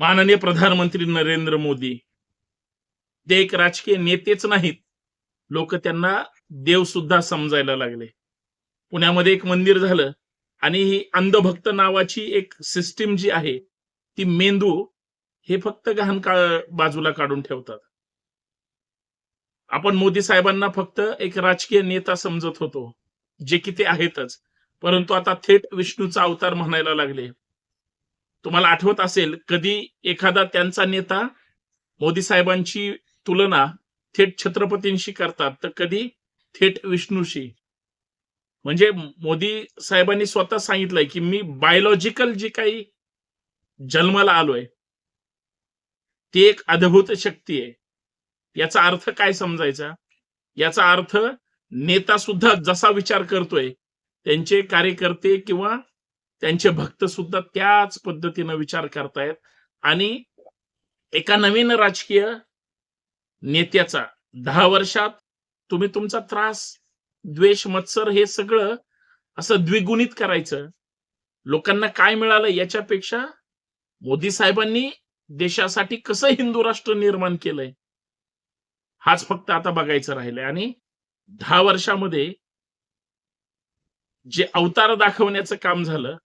माननीय प्रधानमंत्री नरेंद्र मोदी. ते एक राजकीय नेतेच नाहीत. लोक त्यांना देव सुद्धा समजायला लागले. पुण्यामध्ये एक मंदिर झालं आणि ही अंधभक्त नावाची एक सिस्टीम जी आहे ती मेंदू हे फक्त गहन का बाजूला काढून ठेवतात. आपण मोदी साहेबांना फक्त एक राजकीय नेता समजत होतो जे की ते आहेतच. परंतु आता थेट विष्णूचा अवतार म्हणायला लागले. तुम्हाला आठवत असेल कधी एखादा त्यांचा नेता मोदी साहेबांची तुलना थेट छत्रपतींशी करतात तर कधी थेट विष्णूशी. म्हणजे मोदी साहेबांनी स्वतः सांगितलंय की मी बायोलॉजिकल जी काही जन्माला आलोय ती एक अद्भुत शक्ती आहे. याचा अर्थ काय समजायचा? याचा अर्थ नेता सुद्धा जसा विचार करतोय त्यांचे कार्यकर्ते किंवा त्यांचे भक्त सुद्धा त्याच पद्धतीनं विचार करतायत. आणि एका नवीन राजकीय नेत्याचा दहा वर्षात तुम्ही तुमचा त्रास द्वेष मत्सर हे सगळं असं द्विगुणित करायचं. लोकांना काय मिळालं याच्यापेक्षा मोदी साहेबांनी देशासाठी कसं हिंदू राष्ट्र निर्माण केलंय? हाच फक्त आता बघायचं राहिलंय. आणि दहा वर्षामध्ये जे अवतार दाखवण्याचं काम झालं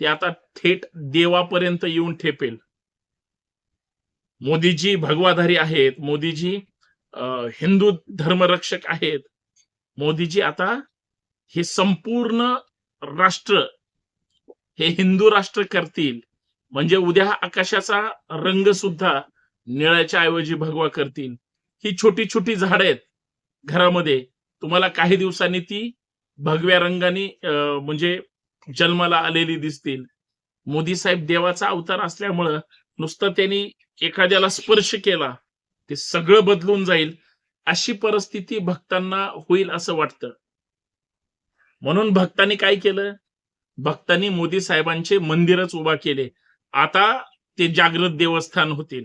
ते आता थेट देवापर्यंत येऊन ठेपेल. मोदीजी भगवाधारी आहेत. मोदीजी हिंदू धर्मरक्षक आहेत. मोदीजी आता हे संपूर्ण राष्ट्र हे हिंदू राष्ट्र करतील. म्हणजे उद्या आकाशाचा रंग सुद्धा निळ्याच्या ऐवजी भगवा करतील. ही छोटी छोटी झाड आहेत घरामध्ये. तुम्हाला काही दिवसांनी ती भगव्या रंगाने अं, म्हणजे जन्माला आलेली दिसतील. मोदी साहेब देवाचा अवतार असल्यामुळं नुसतं त्यांनी एखाद्याला स्पर्श केला ते सगळं बदलून जाईल अशी परिस्थिती भक्तांना होईल असं वाटतं. म्हणून भक्तांनी काय केलं? भक्तांनी मोदी साहेबांचे मंदिरच उभा केले. आता ते जागृत देवस्थान होतील.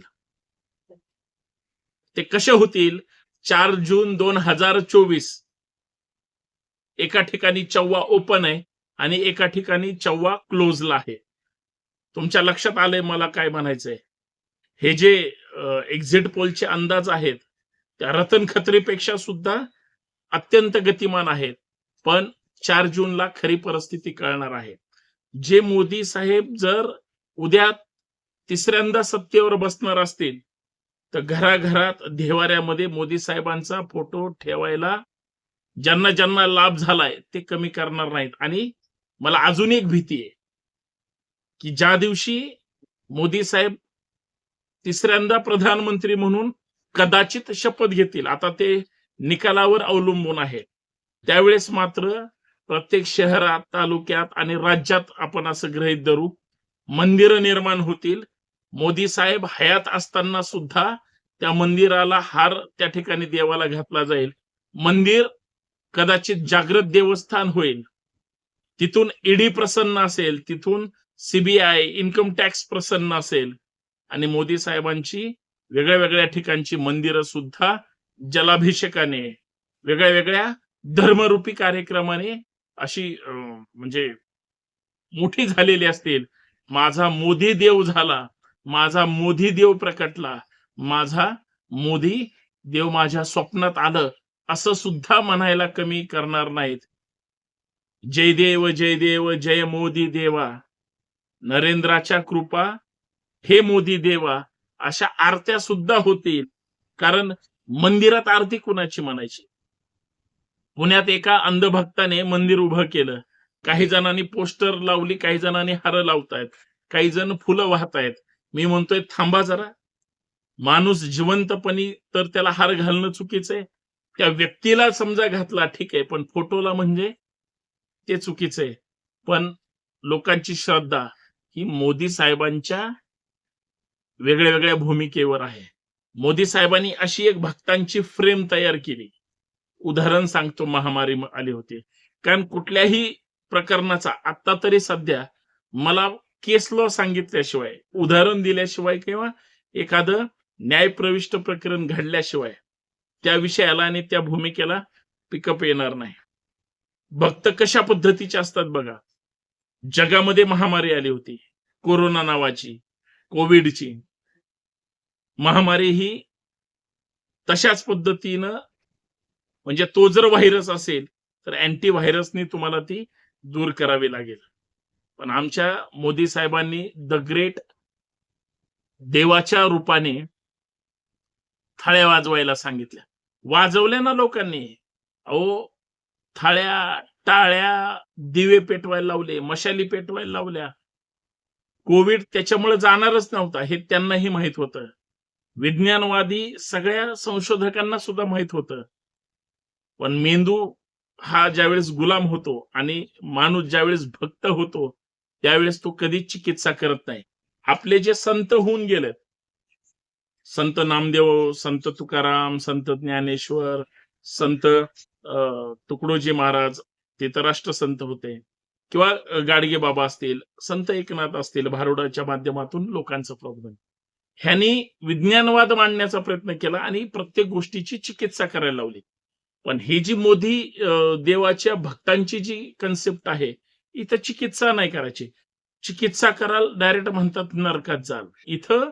ते कसे होतील? चार जून दोन हजार चोवीस. एका ठिकाणी चव्वा ओपन आहे. आणि एका ठिकाणी चव्वा क्लोजला आहे. तुमच्या लक्षात आलंय मला काय म्हणायचंय? हे जे एक्झिट पोलचे अंदाज आहेत त्या रतन खत्रीपेक्षा सुद्धा अत्यंत गतिमान आहेत. पण चार जूनला खरी परिस्थिती कळणार आहे. जे मोदी साहेब जर उद्या तिसऱ्यांदा सत्तेवर बसणार असतील तर घराघरात देवाऱ्यामध्ये मोदी साहेबांचा फोटो ठेवायला ज्यांना ज्यांना लाभ झालाय ते कमी करणार नाहीत. आणि मला अजून एक भीती आहे की ज्या दिवशी मोदी साहेब तिसऱ्यांदा प्रधानमंत्री म्हणून कदाचित शपथ घेतील आता ते निकालावर अवलंबून आहे त्यावेळेस मात्र प्रत्येक शहरात तालुक्यात आणि राज्यात आपण असं गृहीत धरू मंदिरं निर्माण होतील. मोदी साहेब हयात असताना सुद्धा त्या मंदिराला हार त्या ठिकाणी देवाला घातला जाईल. मंदिर कदाचित जागृत देवस्थान होईल. तिथून ईडी प्रसन्न असेल तिथून सीबीआय इन्कम टॅक्स प्रसन्न असेल. आणि मोदी साहेबांची वेगळ्या वेगळ्या ठिकाणची मंदिरं सुद्धा जलाभिषेकाने वेगळ्या वेगळ्या धर्मरूपी कार्यक्रमाने अशी अं, म्हणजे मोठी झालेली असतील. माझा मोदी देव झाला माझा मोदी देव प्रकटला माझा मोदी देव माझ्या स्वप्नात आलं असं सुद्धा म्हणायला कमी करणार नाहीत. जय देव जय देव जय मोदी देवा. नरेंद्राच्या कृपा हे मोदी देवा. अशा आरत्या सुद्धा होतील. कारण मंदिरात आरती कुणाची म्हणायची? पुण्यात एका अंधभक्ताने मंदिर उभं केलं. काही जणांनी पोस्टर लावली काही जणांनी हार लावतायत. काही जण फुलं वाहतायत. मी म्हणतोय थांबा जरा. माणूस जिवंतपणी तर त्याला हार घालणं चुकीचं आहे. त्या व्यक्तीला समजा घातला ठीक आहे. पण फोटोला म्हणजे ते चुकीचं आहे. पण लोकांची श्रद्धा ही मोदी साहेबांच्या वेगळ्या वेगळ्या भूमिकेवर आहे. मोदी साहेबांनी अशी एक भक्तांची फ्रेम तयार केली. उदाहरण सांगतो महामारी आले आली होती. कारण कुठल्याही प्रकरणाचा आता तरी सध्या मला केस लॉ सांगितल्याशिवाय उदाहरण दिल्याशिवाय किंवा एखादं न्यायप्रविष्ट प्रकरण घडल्याशिवाय त्या विषयाला आणि त्या भूमिकेला पिकअप येणार नाही. भक्त कशा पद्धतीचे असतात बघा. जगामध्ये महामारी आली होती. कोरोना नावाची कोविडची. महामारी ही तशाच पद्धतीनं म्हणजे तो जर व्हायरस असेल तर अँटी व्हायरसनी तुम्हाला ती दूर करावी लागेल. पण आमच्या मोदी साहेबांनी द ग्रेट देवाच्या रूपाने थाळ्या वाजवायला सांगितल्या वाजवल्या ना लोकांनी. अहो थाळ्या टाळ्या दिवे पेटवायला लावले मशाली पेटवायला लावल्या. कोविड त्याच्यामुळे जाणारच नव्हता हे त्यांनाही माहीत होतं. विज्ञानवादी सगळ्या संशोधकांना सुद्धा माहीत होतं. पण मेंदू हा ज्यावेळेस गुलाम होतो आणि माणूस ज्यावेळेस भक्त होतो त्यावेळेस तो कधीच चिकित्सा करत नाही. आपले जे संत होऊन गेलेत संत नामदेव संत तुकाराम संत ज्ञानेश्वर संत तुकडोजी महाराज ते तर राष्ट्रसंत होते. किंवा गाडगे बाबा असतील संत एकनाथ असतील भारुडाच्या माध्यमातून लोकांचं प्रबोधन. ह्यांनी विज्ञानवाद मांडण्याचा प्रयत्न केला आणि प्रत्येक गोष्टीची चिकित्सा करायला लावली. पण ही जी मोदी देवाच्या भक्तांची जी कन्सेप्ट आहे इथं चिकित्सा नाही करायची. चिकित्सा कराल डायरेक्ट म्हणतात नरकात जाल. इथं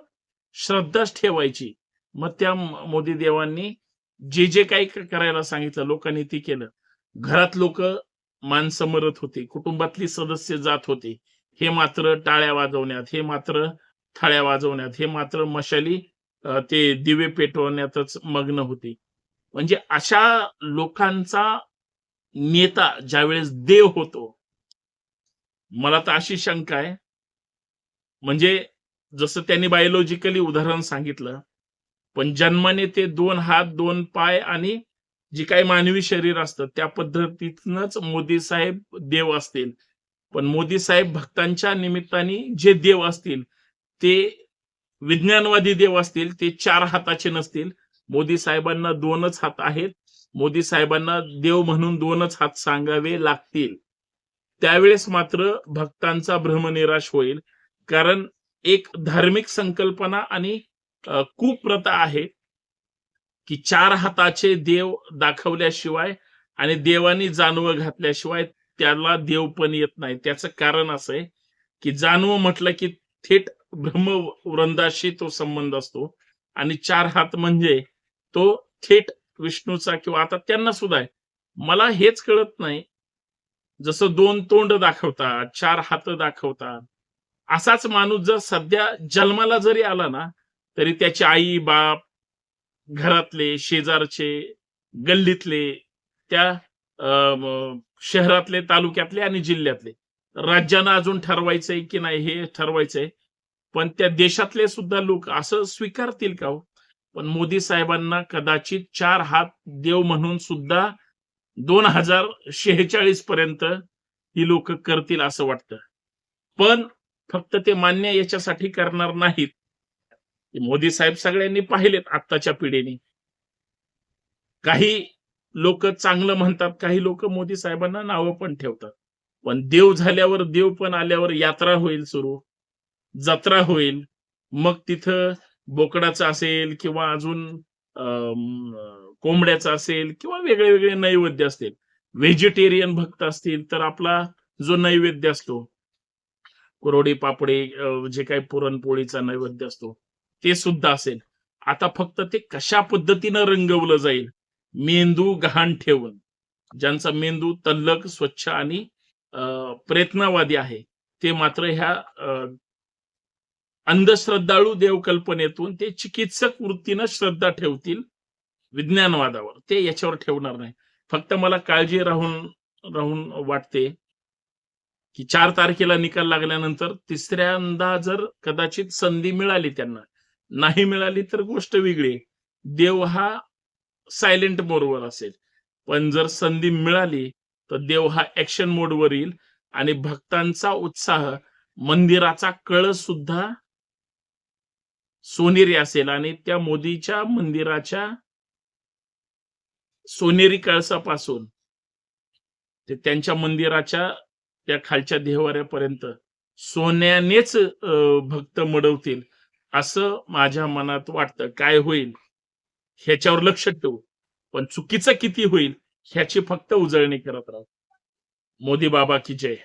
श्रद्धाच ठेवायची. मग त्या मोदी देवांनी जे जे काही करायला सांगितलं लोकांनी ते केलं. घरात लोक माणसं मरत होते कुटुंबातली सदस्य जात होते. हे मात्र टाळ्या वाजवण्यात हे मात्र थाळ्या वाजवण्यात हे मात्र मशाली ते दिवे पेटवण्यातच मग्न होते. म्हणजे अशा लोकांचा नेता ज्यावेळेस देव होतो मला तर अशी शंका आहे. म्हणजे जसं त्यांनी बायोलॉजिकली उदाहरण सांगितलं पण जन्माने ते दोन हात दोन पाय आणि जी काही मानवी शरीर असतं त्या पद्धतीतनच मोदी साहेब देव असतील. पण मोदी साहेब भक्तांच्या निमित्ताने जे देव असतील ते विज्ञानवादी देव असतील ते चार हाताचे नसतील. मोदी साहेबांना दोनच हात आहेत. मोदी साहेबांना देव म्हणून दोनच हात सांगावे लागतील. त्यावेळेस मात्र भक्तांचा भ्रमनिराश होईल. कारण एक धार्मिक संकल्पना आणि कुप्रथा आहे की चार हाताचे देव दाखवल्याशिवाय आणि देवानी जानवं घातल्याशिवाय त्याला देव पण येत नाही. त्याचं कारण असं आहे की जानवं म्हटलं की थेट ब्रह्मवृंदाशी तो संबंध असतो आणि चार हात म्हणजे तो थेट विष्णूचा किंवा आता त्यांना सुद्धा आहे. मला हेच कळत नाही. जसं दोन तोंड दाखवतात चार हात दाखवतात. असाच माणूस जर सध्या जन्माला जरी आला ना तरी त्याची आई बाप घरातले शेजारचे गल्लीतले त्या अं, शहरातले तालुक्यातले आणि जिल्ह्यातले. राज्यानं अजून ठरवायचंय की नाही हे ठरवायचंय. पण त्या देशातले सुद्धा लोक असं स्वीकारतील का हो? पण मोदी साहेबांना कदाचित चार हात देव म्हणून सुद्धा दोन हजार शेहेचाळीस पर्यंत ही लोक करतील असं वाटतं. पण फक्त ते मान्य याच्यासाठी करणार नाहीत. मोदी साहेब सगळ्यांनी पाहिलेत आत्ताच्या पिढीने. काही लोक चांगलं म्हणतात काही लोक मोदी साहेबांना नावं पण ठेवतात. पण देव झाल्यावर देव पण आल्यावर यात्रा होईल सुरू. जत्रा होईल. मग तिथं बोकडाचं असेल किंवा अजून अम, कोंबड्याचं असेल किंवा वेगळे वेगळे नैवेद्य असतील. व्हेजिटेरियन भक्त असतील तर आपला जो नैवेद्य असतो कुरोडी पापडी जे काही पुरणपोळीचा नैवेद्य असतो ते सुद्धा असेल. आता फक्त ते कशा पद्धतीनं रंगवलं जाईल मेंदू गहाण ठेवून. ज्यांचा मेंदू तल्लक स्वच्छ आणि प्रयत्नवादी आहे ते मात्र ह्या अंधश्रद्धाळू देवकल्पनेतून ते चिकित्सक वृत्तीनं श्रद्धा ठेवतील विज्ञानवादावर. ते याच्यावर ठेवणार नाही. फक्त मला काळजी राहून राहून वाटते की चार तारखेला निकाल लागल्यानंतर तिसऱ्यांदा जर कदाचित संधी मिळाली त्यांना नाही मिळाली तर गोष्ट वेगळी. देव हा सायलेंट मोडवर असेल. पण जर संधी मिळाली तर देव हा ऍक्शन मोडवर येईल आणि भक्तांचा उत्साह मंदिराचा कळस सुद्धा सोनेरी असेल आणि त्या मोदीच्या मंदिराच्या सोनेरी कळसापासून ते त्यांच्या मंदिराच्या त्या खालच्या देहवाऱ्यापर्यंत सोन्यानेच भक्त मडवतील. असं माझ्या मनात वाटतं. काय होईल? ह्याच्यावर लक्ष ठेवू. पण चुकीचं किती होईल ह्याची फक्त उजळणी करत राहू. मोदी बाबा की जय.